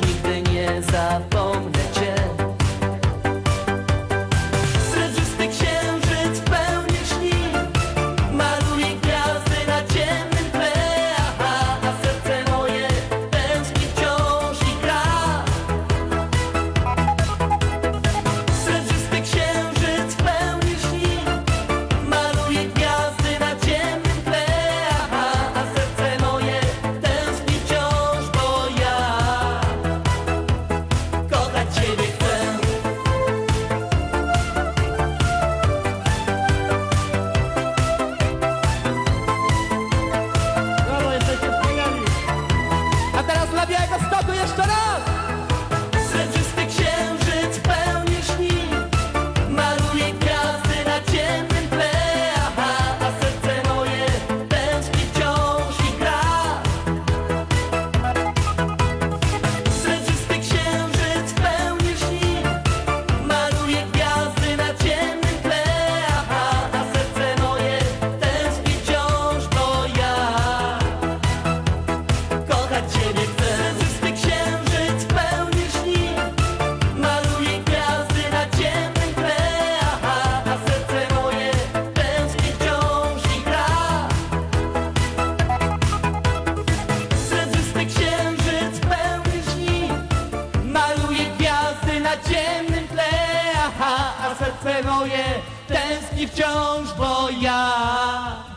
nigdy nie zapomnę. za tęskni wciąż, bo ja